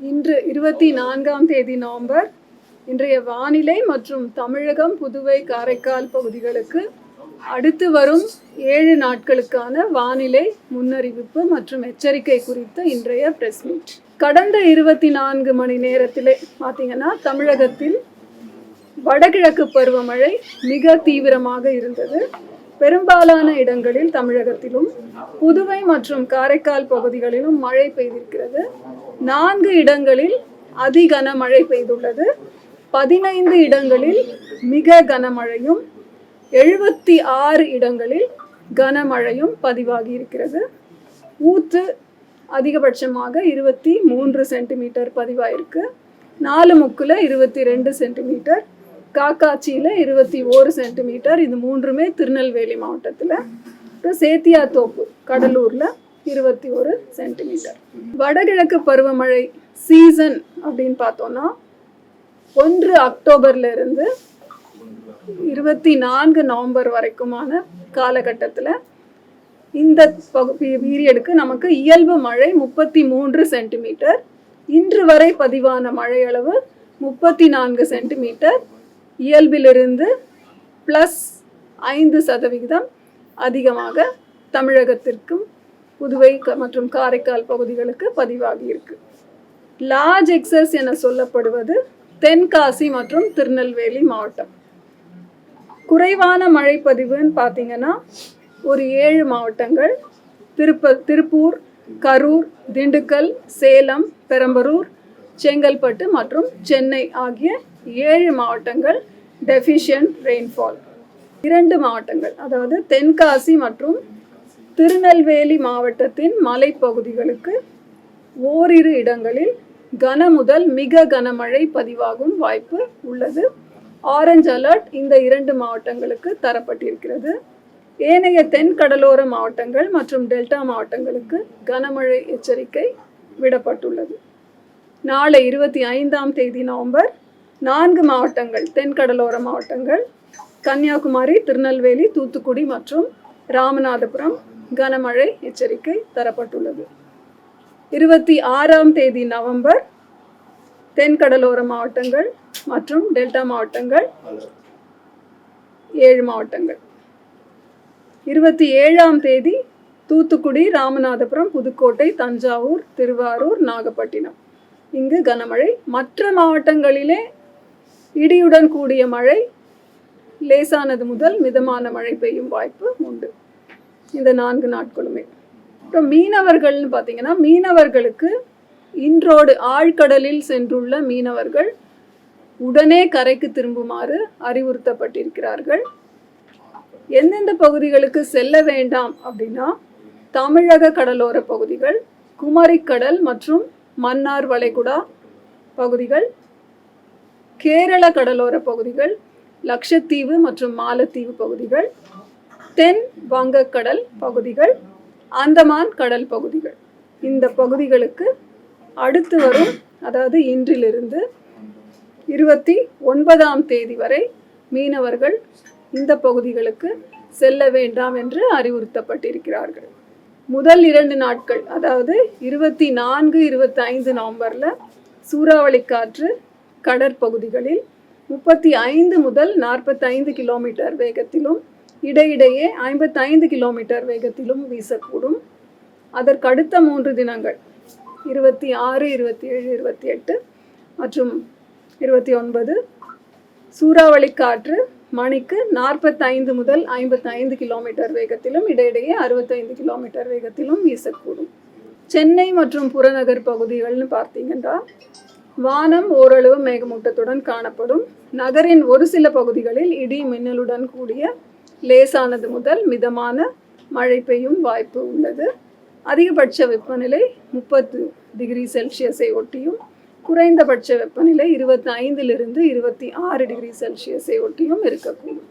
இன்று இருபத்தி நான்காம் தேதி நவம்பர் இன்றைய வானிலை மற்றும் தமிழகம் புதுவை காரைக்கால் பகுதிகளுக்கு அடுத்து வரும் ஏழு நாட்களுக்கான வானிலை முன்னறிவிப்பு மற்றும் எச்சரிக்கை குறித்த இன்றைய பிரஸ் மீட் கடந்த இருபத்தி நான்கு மணி நேரத்திலே பார்த்தீங்கன்னா தமிழகத்தில் வடகிழக்கு பருவமழை மிக தீவிரமாக இருந்தது. பெரும்பாலான இடங்களில் தமிழகத்திலும் புதுவை மற்றும் காரைக்கால் பகுதிகளிலும் மழை பெய்திருக்கிறது. நான்கு இடங்களில் அதி கனமழை பெய்துள்ளது. பதினைந்து இடங்களில் மிக கனமழையும் எழுபத்தி ஆறு இடங்களில் கனமழையும் பதிவாகி இருக்கிறது ஊத்து அதிகபட்சமாக இருபத்தி மூன்று சென்டிமீட்டர் பதிவாயிருக்கு. நாலு முக்கில் இருபத்தி ரெண்டு சென்டிமீட்டர். காக்காச்சியில் இருபத்தி ஓரு சென்டிமீட்டர். இது மூன்றுமே திருநெல்வேலி மாவட்டத்தில். அப்புறம் சேத்தியாத்தோப்பு கடலூரில் இருபத்தி ஒரு சென்டிமீட்டர். வடகிழக்கு பருவமழை சீசன் அப்படின்னு பார்த்தோன்னா ஒன்று அக்டோபர்ல இருந்து இருபத்தி நான்கு நவம்பர் வரைக்குமான காலகட்டத்தில் இந்த பீரியடுக்கு நமக்கு இயல்பு மழை முப்பத்தி மூன்று சென்டிமீட்டர். இன்று வரை பதிவான மழை அளவு முப்பத்தி நான்கு சென்டிமீட்டர். இயல்பிலிருந்து ப்ளஸ் ஐந்து சதவிகிதம் அதிகமாக தமிழகத்திற்கும் புதுவை க- மற்றும் காரைக்கால் பகுதிகளுக்கு பதிவாகி இருக்கு. லார்ஜ் எக்ஸஸ் என சொல்லப்படுவது தென்காசி மற்றும் திருநெல்வேலி மாவட்டம். குறைவான மழைப்பதிவுன்னு பார்த்தீங்கன்னா ஒரு ஏழு மாவட்டங்கள். திருப்ப திருப்பூர் கரூர் திண்டுக்கல் சேலம் பெரம்பலூர் செங்கல்பட்டு மற்றும் சென்னை ஆகிய ஏழு மாவட்டங்கள் டெஃபிஷியன்ட் ரெயின்ஃபால் இரண்டு மாவட்டங்கள் அதாவது தென்காசி மற்றும் திருநெல்வேலி மாவட்டத்தின் மலைப்பகுதிகளுக்கு ஓரிரு இடங்களில் கன முதல் மிக கனமழை பதிவாகும் வாய்ப்பு உள்ளது. ஆரஞ்சு அலர்ட் இந்த இரண்டு மாவட்டங்களுக்கு தரப்பட்டிருக்கிறது. ஏனைய தென் கடலோர மாவட்டங்கள் மற்றும் டெல்டா மாவட்டங்களுக்கு கனமழை எச்சரிக்கை விடப்பட்டுள்ளது. நாளை இருபத்தி ஐந்தாம் தேதி நவம்பர் நான்கு மாவட்டங்கள் தென்கடலோர மாவட்டங்கள் கன்னியாகுமரி திருநெல்வேலி தூத்துக்குடி மற்றும் ராமநாதபுரம் கனமழை எச்சரிக்கை தரப்பட்டுள்ளது. இருபத்தி ஆறாம் தேதி நவம்பர் தென்கடலோர மாவட்டங்கள் மற்றும் டெல்டா மாவட்டங்கள் ஏழு மாவட்டங்கள். இருபத்தி ஏழாம் தேதி தூத்துக்குடி ராமநாதபுரம் புதுக்கோட்டை தஞ்சாவூர் திருவாரூர் நாகப்பட்டினம். இங்கு கனமழை மற்ற மாவட்டங்களிலே இடியுடன் கூடிய மழை லேசானது முதல் மிதமான மழை பெய்யும் வாய்ப்பு உண்டு. இந்த நான்கு நாட்களுமே. அப்புறம் மீனவர்கள்னு பார்த்தீங்கன்னா மீனவர்களுக்கு இன்றோடு ஆழ்கடலில் சென்றுள்ள மீனவர்கள் உடனே கரைக்கு திரும்புமாறு அறிவுறுத்தப்பட்டிருக்கிறார்கள். எந்தெந்த பகுதிகளுக்கு செல்ல வேண்டாம் அப்படின்னா தமிழக கடலோர பகுதிகள் குமரிக்கடல் மற்றும் மன்னார் வளைகுடா பகுதிகள் கேரள கடலோர பகுதிகள் லட்சத்தீவு மற்றும் மாலத்தீவு பகுதிகள் தென் வங்கக்கடல் பகுதிகள் அந்தமான் கடல் பகுதிகள். இந்த பகுதிகளுக்கு அடுத்து வரும் அதாவது இன்றிலிருந்து இருபத்தி ஒன்பதாம் தேதி வரை மீனவர்கள் இந்த பகுதிகளுக்கு செல்ல வேண்டாம் என்று அறிவுறுத்தப்பட்டிருக்கிறார்கள். முதல் இரண்டு நாட்கள் அதாவது இருபத்தி நான்கு இருபத்தி ஐந்து நவம்பரில் சூறாவளி காற்று கடற்பகுதிகளில் முப்பத்தி ஐந்து முதல் நாற்பத்தைந்து கிலோமீட்டர் வேகத்திலும் இடையிடையே ஐம்பத்தைந்து கிலோமீட்டர் வேகத்திலும் வீசக்கூடும். அதற்கு அடுத்த மூன்று தினங்கள் இருபத்தி ஆறு இருபத்தி ஏழு இருபத்தி எட்டு மற்றும் இருபத்தி ஒன்பது சூறாவளி காற்று மணிக்கு நாற்பத்தைந்து முதல் ஐம்பத்தைந்து கிலோமீட்டர் வேகத்திலும் இடையிடையே அறுபத்தைந்து கிலோமீட்டர் வேகத்திலும் வீசக்கூடும். சென்னை மற்றும் புறநகர் பகுதிகள்னு பார்த்தீங்கன்னா வானம் ஓரளவு மேகமூட்டத்துடன் காணப்படும். நகரின் ஒரு சில பகுதிகளில் இடி மின்னலுடன் கூடிய லேசானது முதல் மிதமான மழை பெய்யும் வாய்ப்பு உள்ளது. அதிகபட்ச வெப்பநிலை முப்பத்து டிகிரி செல்சியஸை ஒட்டியும் குறைந்தபட்ச வெப்பநிலை இருபத்தி ஐந்திலிருந்து இருபத்தி ஆறு டிகிரி செல்சியஸை ஒட்டியும் இருக்கக்கூடும்.